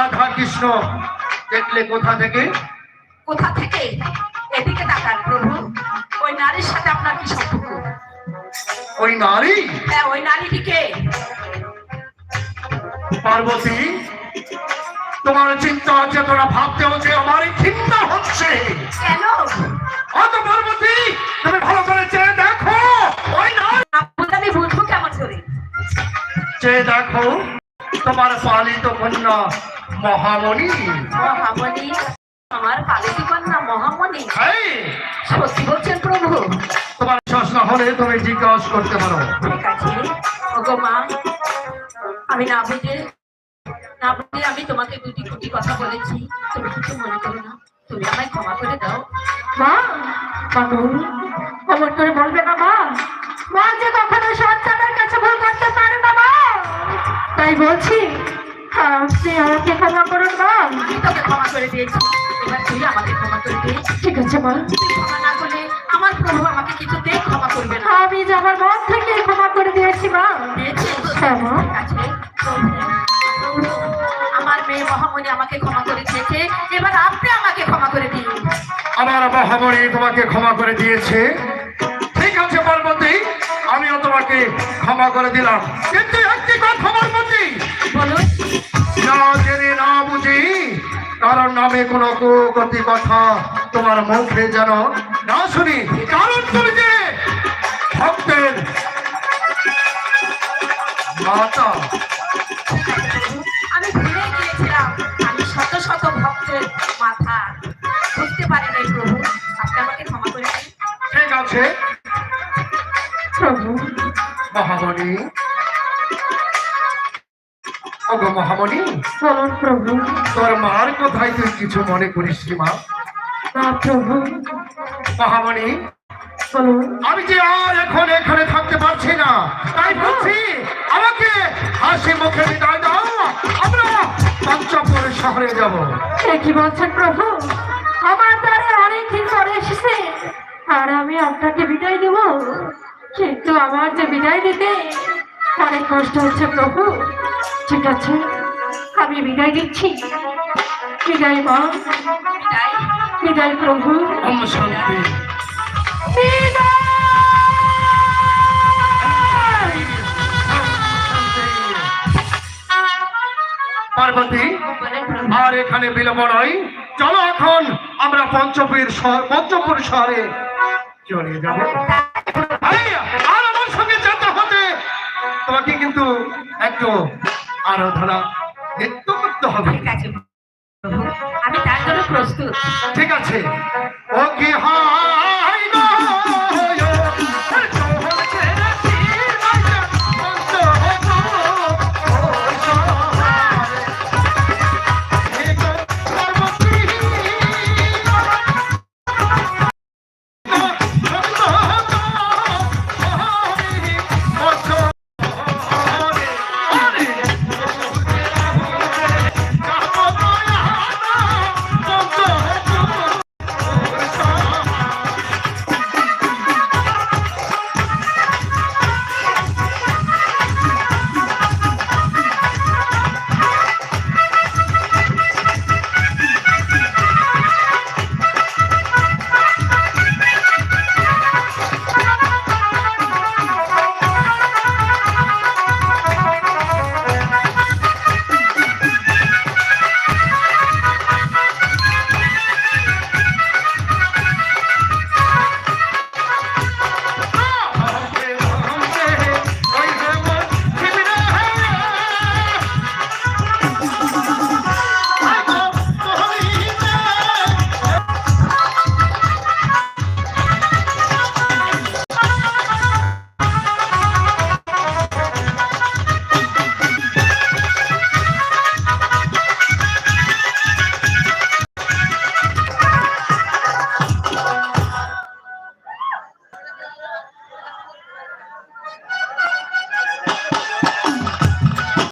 রাধা কৃষ্ণ দেখলে কোথা থেকে? কোথা থেকে? এদিকে তাকান প্রভু। ওই নারীর সাথে আপনার কি সম্পর্ক? ওই নারী? হ্যাঁ ওই নারীটিকে পার্বতী তোমার চিন্তা হচ্ছে চেতনা ভাবতে হচ্ছে আমার চিন্তা হচ্ছে। কেন? অত পার্বতী তুমি ভালো করে চেয়ে দেখো। ওই নারী আমি বুঝব কেমন করে। চেয়ে দেখো। তোমার পালিত কন্যা মহামণি। মহামণি আমার পালিত কন্যা মহামণি। সত্যি বলছেন প্রভু। তোমার না হলে তুমি জিজ্ঞাসা করতে পারো। ঠিক আছে। ওগো মা আমি না বুঝে না বুঝে আমি তোমাকে দুটি কোটি কথা বলেছি। তুমি কিছু মনে করো না। তুমি আমায় ক্ষমা করে দাও। মা অমন করে বলবে না মা। মা যে কখনো সন্তানের তাই বলছি আপনি আমাকে ক্ষমা করুন মা। আমি তোকে ক্ষমা করে দিয়েছি। এবার তুই আমাকে ক্ষমা করে দে। ঠিক আছে মা। ক্ষমা না করলে আমার প্রভু আমাকে কিছুতেই ক্ষমা করবে না। আমি যে আমার মন থেকে ক্ষমা করে দিয়েছি মা? হ্যাঁ, মা। আমার মেয়ে মহামণি আমাকে ক্ষমা করে দিয়েছে। এবার আপনি আমাকে ক্ষমা করে দিন। আমার মহামণি তোমাকে ক্ষমা করে দিয়েছে। ঠিক আছে পার্বতী আমিও তোমাকে ক্ষমা করে দিলাম। কিন্তু নামে কোনো কুগতি কথা তোমার মুখে যেন না শুনি। কারণ তুমি যে ভক্তের মাতা। আমি ভুলে গিয়েছিলাম আমি শত শত ভক্তের মাথা। বুঝতে পারি নাই প্রভু আপনি আমাকে ক্ষমা করে ঠিক আছে। প্রভু। মহামণি ওগো মহামণি বলুন প্রভু তোর মার কোথায় তুই কিছু মনে করিস মা। না প্রভু। মহামণি বলুন আমি যে আর এখন এখানে থাকতে পারছি না তাই বলছি আমাকে হাসি মুখে বিদায় দাও আমরা পঞ্চপুর শহরে যাব। কি বলছেন প্রভু? আমার দ্বারে অনেকদিন পরে এসেছে আর আমি আপনাকে বিদায় দেব। কিন্তু আমার যে বিদায় দিতে অনেক কষ্ট হচ্ছে প্রভু। ঠিক আছে, আমি বিদায় দিচ্ছি বিদায় মা, বিদায় প্রভু। ওম শান্তি। পার্বতী, আর এখানে বিলম্ব নয়। চলো এখন আমরা পঞ্চপুর শহর পঞ্চপুর শহরে চলে যাব। তোমাকে কিন্তু একটু আরাধনা একটু করতে হবে। ঠিক আছে আমি তার জন্য প্রস্তুত। ঠিক আছে। ওকে কি হা